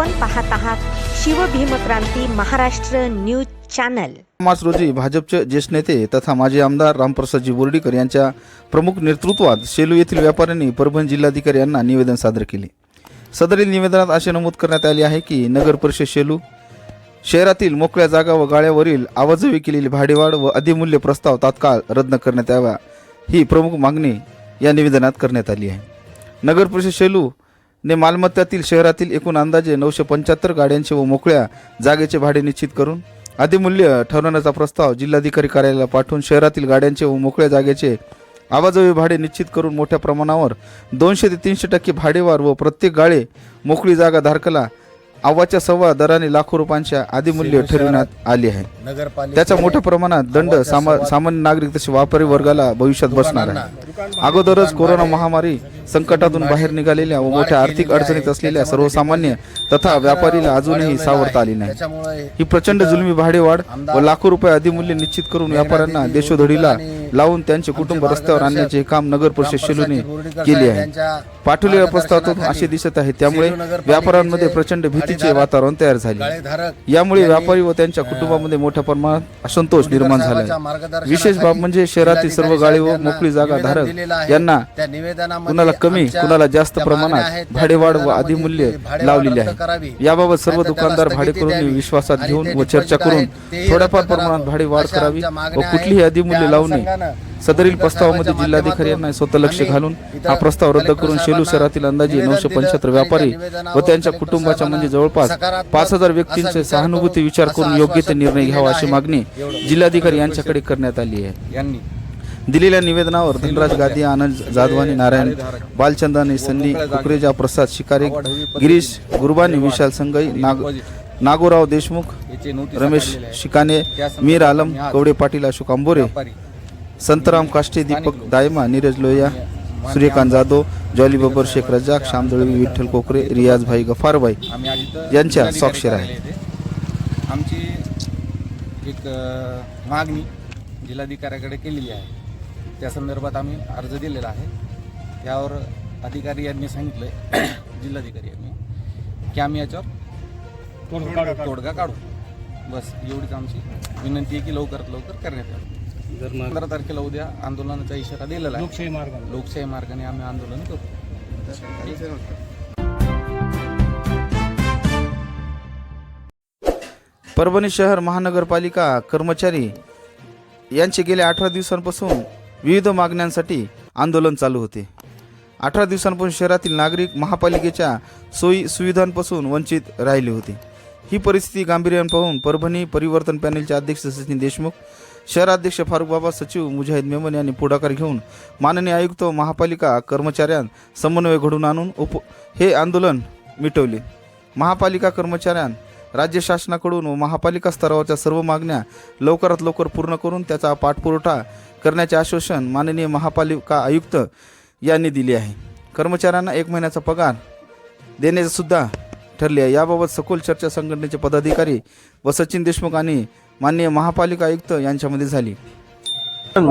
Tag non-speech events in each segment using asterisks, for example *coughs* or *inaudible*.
आपण पाहत आहात शिवभीमक्रांती महाराष्ट्र न्यूज चॅनल. मार्च रोजी भाजपचे ज्येष्ठ नेते तथा माजी आमदार रामप्रसादजी बोर्डीकर यांच्या प्रमुख नेतृत्वात सेलू येथील व्यापाऱ्यांनी परभणी जिल्हाधिकारी यांना निवेदन सादर केले. सदरील निवेदनात असे नमूद करण्यात आले आहे की नगर परिषद शेलू शहरातील मोकळ्या जागा व गाळ्यावरील आवाजवी केलेली भाडेवाढ व अधिमूल्य प्रस्ताव तात्काळ रद्द करण्यात यावा ही प्रमुख मागणी या निवेदनात करण्यात आली आहे. नगर परिषद शेलू ने मालमत्तातील शहरातील एकूण अंदाजे नऊशे पंच्याहत्तर गाड्यांचे व मोकळ्या जागेचे भाडे निश्चित करून अधिमूल्य ठरवण्याचा प्रस्ताव जिल्हाधिकारी कार्यालयाला पाठवून शहरातील गाड्यांचे व मोकळ्या जागेचे आवाजवी भाडे निश्चित करून मोठ्या प्रमाणावर दोनशे ते तीनशे टक्के भाडेवार व प्रत्येक गाळे मोकळी जागा धारकाला आवाच्या सव्वा दराने लाखो रुपयांच्या आदिमूल्य ठरविण्यात आली आहे. त्याचा मोठ्या प्रमाणात दंड सामा सामान्य नागरिक तसे व्यापारी वर्गाला भविष्यात बसणार आहे. अगोदरच कोरोना महामारी संकटातून बाहेर निघालेल्या व मोठ्या आर्थिक अडचणीत असलेल्या सर्वसामान्य तथा व्यापारीला अजूनही सावरता आली नाही. ही प्रचंड जुलमी भाडेवाढ व लाखो रुपये अधिमूल्य निश्चित करून व्यापाऱ्यांना देशोधडीला लावून त्यांचे कुटुंब रस्त्यावर आणण्याचे काम नगर परिषद शेलूने केले आहे पाठवलेल्या प्रस्तावातून असे दिसत आहे त्यामुळे व्यापाऱ्यांमध्ये प्रचंड भीतीचे वातावरण तयार झाले यामुळे व्यापारी व त्यांच्या कुटुंबामध्ये मोठ्या प्रमाणात असंतोष निर्माण झाला आहे विशेष बाब म्हणजे शहरातील सर्व गाळी व मोकळी जागा धारक यांना कुणाला कमी कुणाला जास्त प्रमाणात भाडेवाढ व अधिमूल्य भाडेवाढ लावलेली. आहे याबाबत सर्व दुकानदार भाडेकरूंनी. विश्वासात घेऊन व चर्चा करून थोड्याफार प्रमाणात. भाडे वाढ करावी व कुठलीही आहेत. अधिमूल्य त्या लावू नये सदरील प्रस्तावामध्ये जिल्हाधिकारी यांना स्वतः लक्ष घालून हा प्रस्ताव रद्द करून शेलू शहरातील अंदाजे नऊशे. पंच्याहत्तर व्यापारी व त्यांच्या कुटुंबाच्या म्हणजे जवळपास पाच हजार व्यक्तींचे सहानुभूती विचार करून योग्य ते निर्णय घ्यावा अशी. मागणी. जिल्हाधिकारी यांच्याकडे करण्यात आली आहे यांनी दिलेल्या निवेदनावर धनराज गादी आनंद जाधवानी नारायण बालचंदानी सन्नी कुकरेजा प्रसाद शिकारे गिरीश गुरबानी विशाल संगई नाग नागोराव देशमुख रमेश. शिकाने मीर आलम कवडे पाटील अशोक आंबोरे संतराम काष्टे दीपक दायमा नीरज लोहिया सूर्यकांत जाधव जॉली बबर शेख रजाक श्याम दळवी विठ्ठल कोकरे रियाजभाई गफारभाई आम्ही आज इथं यांच्या स्वाक्षऱ्या आहेत. आमची एक मागणी जिल्हाधिकाऱ्याकडे केलेली आहे. त्या संदर्भात आम्ही अर्ज दिलेला आहे. त्यावर अधिकारी यांनी सांगितलं *coughs* जिल्हाधिकारी यांनी की आम्ही याच्यावर तोडगा काढू. बस एवढीच आमची विनंती आहे की लवकरात लवकर करण्यात यावी. पंधरा तारखेला उद्या आंदोलनाचा इशारा दिलेला आहे. लोकशाही मार्गाने लोकशाही मार्गाने आम्ही आंदोलन करू. परभणी शहर महानगरपालिका कर्मचारी यांचे गेल्या अठरा दिवसांपासून विविध मागण्यांसाठी आंदोलन चालू होते. अठरा दिवसांपासून शहरातील नागरिक महापालिकेच्या सोयी सुविधांपासून वंचित राहिले होते. ही परिस्थिती गांभीर्याने पाहून परभणी परिवर्तन पॅनेलचे अध्यक्ष सचिन देशमुख शहराध्यक्ष फारुख बाबा सचिव मुजाहिद मेमन यांनी पुढाकार घेऊन माननीय आयुक्त महापालिका कर्मचाऱ्यां समन्वय घडून आणून उप हे आंदोलन मिटवले. महापालिका कर्मचाऱ्यां राज्य शासनाकडून व महापालिका स्तरावरच्या सर्व मागण्या लवकरात लवकर पूर्ण करून त्याचा पाठपुरवठा करण्याचे आश्वासन माननीय महापालिका आयुक्त यांनी दिले आहे. कर्मचाऱ्यांना एक महिन्याचा पगार देण्याचे सुद्धा ठरले आहे. याबाबत सखोल चर्चा संघटनेचे पदाधिकारी व सचिन देशमुख आणि माननीय महापालिका आयुक्त यांच्यामध्ये झाली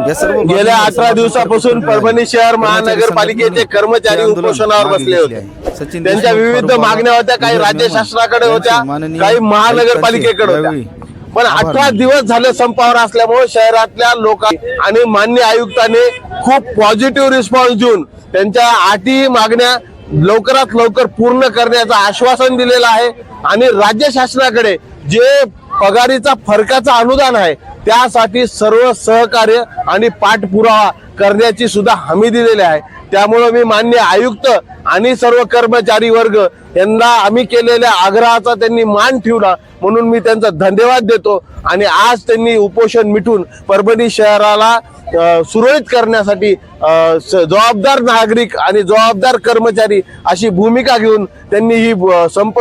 या सर्व गेल्या अठरा दिवसापासून परभणी शहर महानगरपालिकेचे कर्मचारी उपोषणावर बसले होते. सचिन त्यांच्या विविध मागण्या होत्या काही राज्य शासनाकडे होत्या काही महानगरपालिकेकडे होत्या पण अठरा. दिवस झाले संपावर असल्यामुळे शहरातल्या लोक आणि मान्य आयुक्तांनी खूप पॉझिटिव्ह रिस्पॉन्स देऊन त्यांच्या आठी मागण्या लवकरात लवकर पूर्ण करण्याचं आश्वासन दिलेलं आहे आणि राज्य शासनाकडे जे पगारीचा फरकाचं अनुदान आहे. त्यासाठी सर्व सहकार्य आणि पाठपुरावा करण्याची सुद्धा हमी दिलेली आहे. त्यामुळं मी मान्य आयुक्त आणि सर्व कर्मचारी वर्ग यांना आम्ही केलेल्या आग्रहाचा त्यांनी मान ठेवला म्हणून मी त्यांचा धन्यवाद देतो. आणि आज त्यांनी उपोषण मिटून परभणी शहराला सुरळीत करण्यासाठी स- जबाबदार नागरिक आणि जबाबदार कर्मचारी अशी भूमिका घेऊन त्यांनी ही संप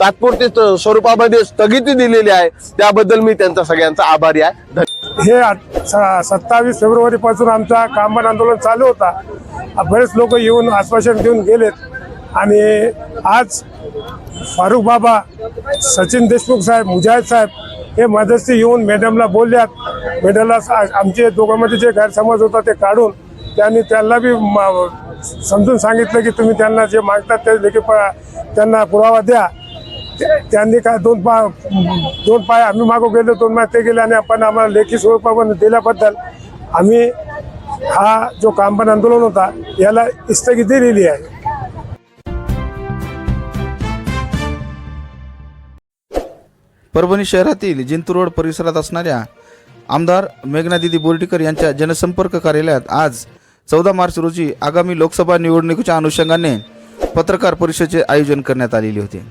तात्पुरते स्वरूपामध्ये स्थगिती दिलेली आहे. त्याबद्दल मी त्यांचा सगळ्यांचा आभारी आहे. हे स- सत्तावीस फेब्रुवारी पासून आमचा कामबंद आंदोलन चालू होता. बरेच लोक येऊन आश्वासन देऊन गेलेत. आणि आज फारुख बाबा सचिन देशमुख साहेब मुजाहिद साहेब हे मदस्थी येऊन मॅडमला बोलल्यात. मॅडमला आमचे दोघांमध्ये जे गैरसमज होता ते काढून त्यांनी त्यांना बी समजून सांगितलं की तुम्ही त्यांना जे मागतात ते लेखी प- त्यांना पुरावा द्या. त्या- त्यांनी काय दोन पा दोन पाय आम्ही मागं गेलो दोन पाय ते गेले आणि आपण आम्हाला लेखी स्वरूपा दिल्याबद्दल आम्ही हा जो कामबन आंदोलन होता याला स्थगिती दिलेली आहे. परभणी शहरातील जिंतूर रोड परिसरात असणाऱ्या आमदार मेघनादिदी बोर्डीकर यांच्या जनसंपर्क कार्यालयात आज चौदा मार्च रोजी आगामी लोकसभा निवडणुकीच्या अनुषंगाने पत्रकार परिषदेचे आयोजन करण्यात आलेले होते.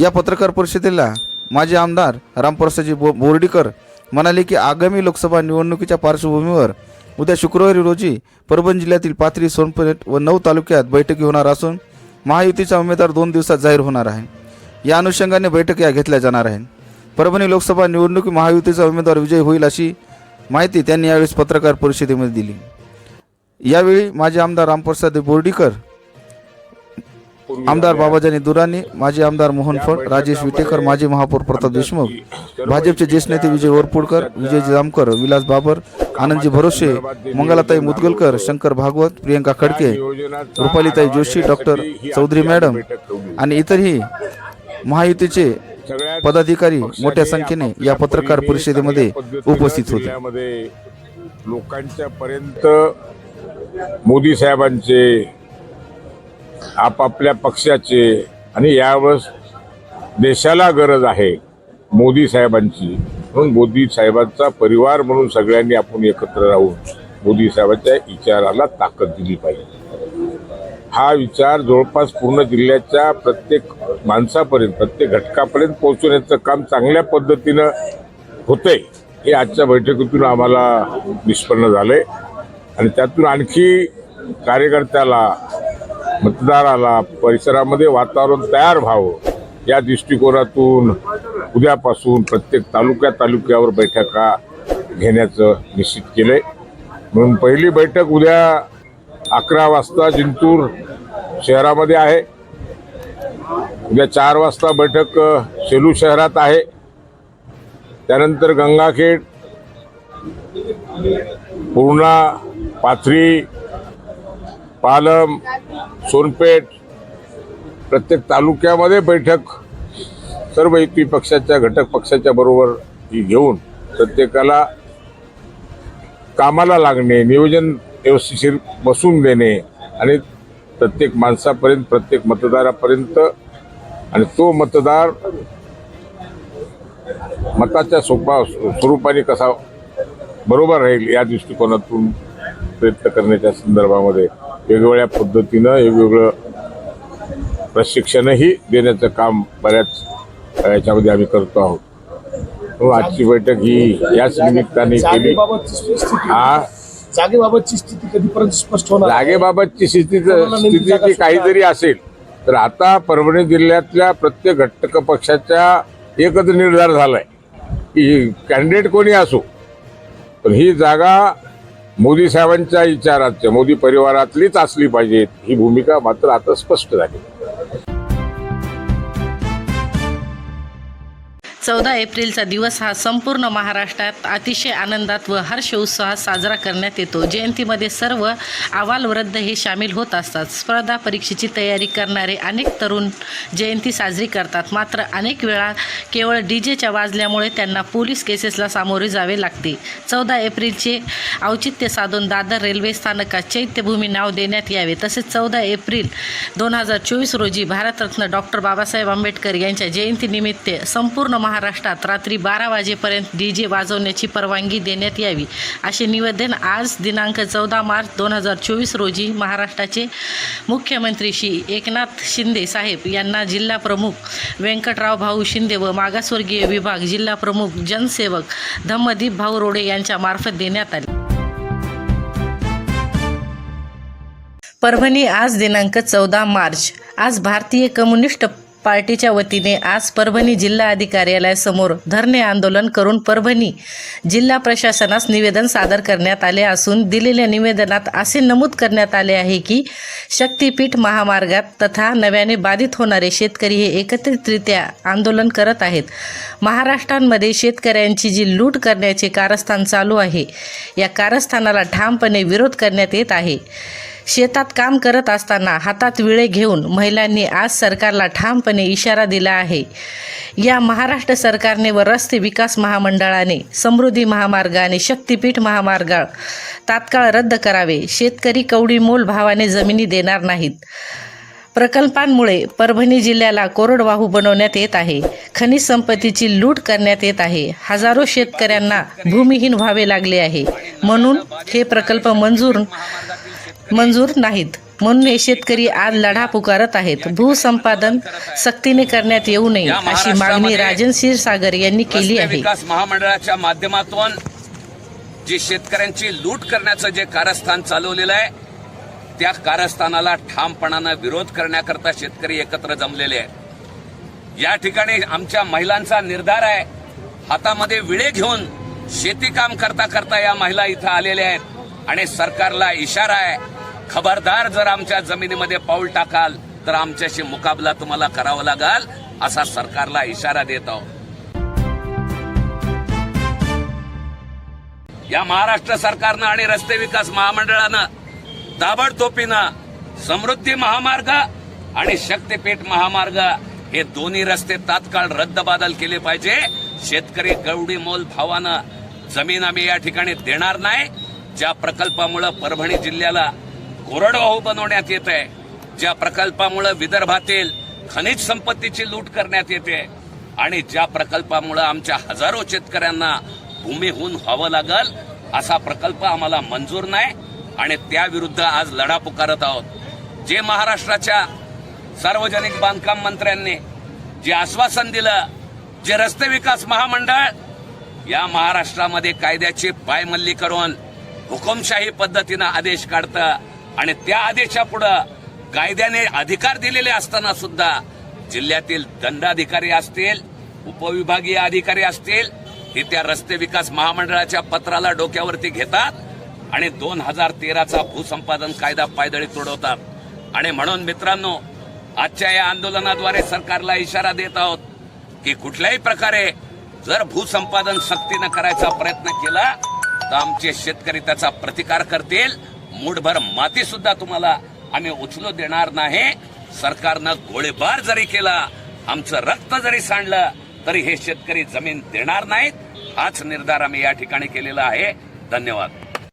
या पत्रकार परिषदेला माजी आमदार रामप्रसादजी बो बोर्डीकर म्हणाले की आगामी लोकसभा निवडणुकीच्या पार्श्वभूमीवर उद्या शुक्रवारी रोजी परभणी जिल्ह्यातील पाथरी सोनपेठ व नऊ तालुक्यात बैठकी होणार असून महायुतीचा उमेदवार दोन दिवसात जाहीर होणार आहे. या अनुषंगाने बैठक या घेतल्या जाणार आहेत. परभणी लोकसभा निवडणुकी महायुतीचा उमेदवार विजय होईल अशी माहिती त्यांनी यावेळेस पत्रकार परिषदेमध्ये दिली. यावेळी माजी आमदार रामप्रसाद बोर्डीकर आमदार बाबाजानी दुरानी माजी आमदार मोहन फड राजेश विटेकर माजी महापौर प्रताप देशमुख भाजपचे ज्येष्ठ नेते विजय वरपुडकर विजय जामकर विलास बाबर आनंदजी भरोसे मंगलाताई मुदगलकर शंकर भागवत प्रियंका खडके रुपालीताई जोशी डॉक्टर चौधरी मॅडम आणि इतरही महायुतीचे पदाधिकारी मोठ्या संख्येने या पत्रकार परिषदेमध्ये उपस्थित होते. लोकांच्या पर्यंत मोदी साहेबांचे आपापल्या पक्षाचे आणि यावेळेस देशाला गरज आहे मोदी साहेबांची. म्हणून मोदी साहेबांचा परिवार म्हणून सगळ्यांनी आपण एकत्र राहून मोदी साहेबांच्या विचाराला ताकद दिली पाहिजे. हा विचार जवळपास पूर्ण जिल्ह्याच्या प्रत्येक माणसापर्यंत प्रत्येक घटकापर्यंत पोहोचवण्याचं काम चांगल्या पद्धतीनं होतंय हे आजच्या बैठकीतून आम्हाला निष्पन्न झालंय. आणि त्यातून आणखी कार्यकर्त्याला मतदाराला परिसरामध्ये वातावरण तयार व्हावं या दृष्टिकोनातून उद्यापासून प्रत्येक तालुक्या तालुक्यावर बैठका घेण्याचं निश्चित केलंय. म्हणून पहिली बैठक उद्या अकरा वाजता जिंतूर शहरामध्ये आहे. उद्या चार वाजता बैठक सेलू शहरात आहे. त्यानंतर गंगाखेड पूर्णा पाथरी पालम सोनपेठ प्रत्येक तालुक्यामध्ये बैठक सर्व युती पक्षाच्या घटक पक्षाच्या बरोबर ही घेऊन प्रत्येकाला कामाला लागणे नियोजन व्यवस्थिशीर बसून देणे आणि प्रत्येक माणसापर्यंत प्रत्येक मतदारापर्यंत आणि तो मतदार मताच्या सोपा स्वरूपाने कसा बरोबर राहील या दृष्टिकोनातून प्रयत्न करण्याच्या संदर्भामध्ये वेगवेगळ्या पद्धतीनं वेगवेगळं प्रशिक्षणही देण्याचं काम बऱ्याच याच्यामध्ये आम्ही करतो आहोत. आजची बैठक ही याच निमित्ताने केली. हा. जागेबाबतची स्थिती कधीपर्यंत स्पष्ट होणार? जागेबाबतची स्थिती स्थिती ती काही जरी असेल. तर आता परभणी जिल्ह्यातल्या प्रत्येक घटक पक्षाच्या एकच निर्धार झालाय की कॅन्डिडेट कोणी असो. पण ही जागा मोदी साहेबांच्या विचाराच्या मोदी परिवारातलीच असली पाहिजे ही भूमिका मात्र आता स्पष्ट झाली. चौदा एप्रिलचा दिवस हा संपूर्ण महाराष्ट्रात अतिशय आनंदात व हर्ष उत्साहात साजरा करण्यात येतो. जयंतीमध्ये सर्व अवालवृद्ध हे सामील होत असतात. स्पर्धा परीक्षेची तयारी करणारे अनेक तरुण जयंती साजरी करतात. मात्र अनेक वेळा केवळ डी जेच्या वाजल्यामुळे त्यांना पोलीस केसेसला सामोरे जावे लागते. चौदा एप्रिलचे औचित्य साधून दादर रेल्वे स्थानकात चैत्यभूमी नाव देण्यात यावे. तसेच चौदा एप्रिल दोन हजार चोवीस रोजी भारतरत्न डॉक्टर बाबासाहेब आंबेडकर यांच्या जयंतीनिमित्त संपूर्ण महाराष्ट्रात रात्री बारा वाजेपर्यंत डी जे वाजवण्याची परवानगी देण्यात यावी असे निवेदन आज दिनांक चौदा मार्च दोन हजार चोवीस रोजी महाराष्ट्राचे मुख्यमंत्री श्री एकनाथ शिंदे साहेब यांना जिल्हा प्रमुख व्यंकटराव भाऊ शिंदे व मागासवर्गीय विभाग जिल्हा प्रमुख जनसेवक धम्मदीप भाऊ रोडे यांच्या मार्फत देण्यात आले. परभणी आज दिनांक चौदा मार्च. आज भारतीय कम्युनिस्ट पार्टीच्या वतीने आज परभणी जिल्हा अधिकार्यालयासमोर धरणे आंदोलन करून परभणी जिल्हा प्रशासनास निवेदन सादर करण्यात आले असून दिलेल्या निवेदनात असे नमूद करण्यात आले आहे की शक्तीपीठ महामार्गात तथा नव्याने बाधित होणारे शेतकरी हे एकत्रितरित्या आंदोलन करत आहेत. महाराष्ट्रांमध्ये शेतकऱ्यांची जी लूट करण्याचे कारस्थान चालू आहे या कारस्थानाला ठामपणे विरोध करण्यात येत आहे. शेतात काम करत असताना हातात विळे घेऊन महिलांनी आज सरकारला ठामपणे इशारा दिला आहे. या महाराष्ट्र सरकारने व रस्ते विकास महामंडळाने समृद्धी महामार्ग आणि शक्तीपीठ महामार्ग तात्काळ रद्द करावे. शेतकरी कवडी मोल भावाने जमिनी देणार नाहीत. प्रकल्पांमुळे परभणी जिल्ह्याला कोरडवाहू बनवण्यात येत आहे. खनिज संपत्तीची लूट करण्यात येत आहे. हजारो शेतकऱ्यांना भूमिहीन व्हावे लागले आहे. म्हणून हे प्रकल्प मंजूर मंजूर नाहीत. म्हणून हे शेतकरी आज लढा पुकारत आहेत. भूसंपादन सक्तीने करण्यात येऊ नये अशी मागणी राजन क्षीरसागर यांनी केली आहे. विकास महामंडळाच्या माध्यमातून जी शेतकऱ्यांची लूट करण्याचं जे कारस्थान चालवलेलं आहे त्या कारस्थानाला ठामपणानं विरोध करण्याकरता शेतकरी एकत्र जमलेले आहेत. या ठिकाणी आमच्या महिलांचा निर्धार आहे. हातामध्ये विळे घेऊन शेती काम करता करता या महिला इथं आलेल्या आहेत आणि सरकारला इशारा आहे खबरदार जर आमच्या जमिनीमध्ये पाऊल टाकाल तर आमच्याशी मुकाबला तुम्हाला करावा लागाल असा सरकारला इशारा देत आहोत. या महाराष्ट्र सरकारनं आणि रस्ते विकास महामंडळानं ताबडतोबीनं समृद्धी महामार्ग आणि शक्तीपीठ महामार्ग हे दोन्ही रस्ते तात्काळ रद्दबादल केले पाहिजे. शेतकरी गवडी मोल भावानं जमीन आम्ही या ठिकाणी देणार नाही. ज्या प्रकल्पामुळे परभणी जिल्ह्याला कोरडवाहू बनवण्यात येत आहे ज्या प्रकल्पामुळे विदर्भातील खनिज संपत्तीची लूट करण्यात येते आणि ज्या प्रकल्पामुळे आमच्या हजारो शेतकऱ्यांना भूमीहून व्हावं लागल असा प्रकल्प आम्हाला मंजूर नाही आणि त्याविरुद्ध आज लढा पुकारत आहोत. जे महाराष्ट्राच्या सार्वजनिक बांधकाम मंत्र्यांनी जे आश्वासन दिलं जे रस्ते विकास महामंडळ या महाराष्ट्रामध्ये कायद्याची पायमल्ली करून हुकुमशाही पद्धतीनं आदेश काढतं आणि त्या आदेशापुढं कायद्याने अधिकार दिलेले असताना सुद्धा जिल्ह्यातील दंडाधिकारी असतील उपविभागीय अधिकारी असतील हे त्या रस्ते विकास महामंडळाच्या पत्राला डोक्यावरती घेतात आणि दोन हजार तेराचा भूसंपादन कायदा पायदळी तोडवतात. आणि म्हणून मित्रांनो आजच्या या आंदोलनाद्वारे सरकारला इशारा देत आहोत की कुठल्याही प्रकारे जर भूसंपादन सक्तीनं करायचा प्रयत्न केला तर आमचे शेतकरी त्याचा प्रतिकार करतील. मुठभर माती सुद्धा तुम्हाला आम्ही उचलू देणार नाही. सरकारनं गोळीबार जरी केला आमचं रक्त जरी सांडलं तरी हे शेतकरी जमीन देणार नाहीत. हाच निर्धार आम्ही या ठिकाणी केलेला आहे. धन्यवाद.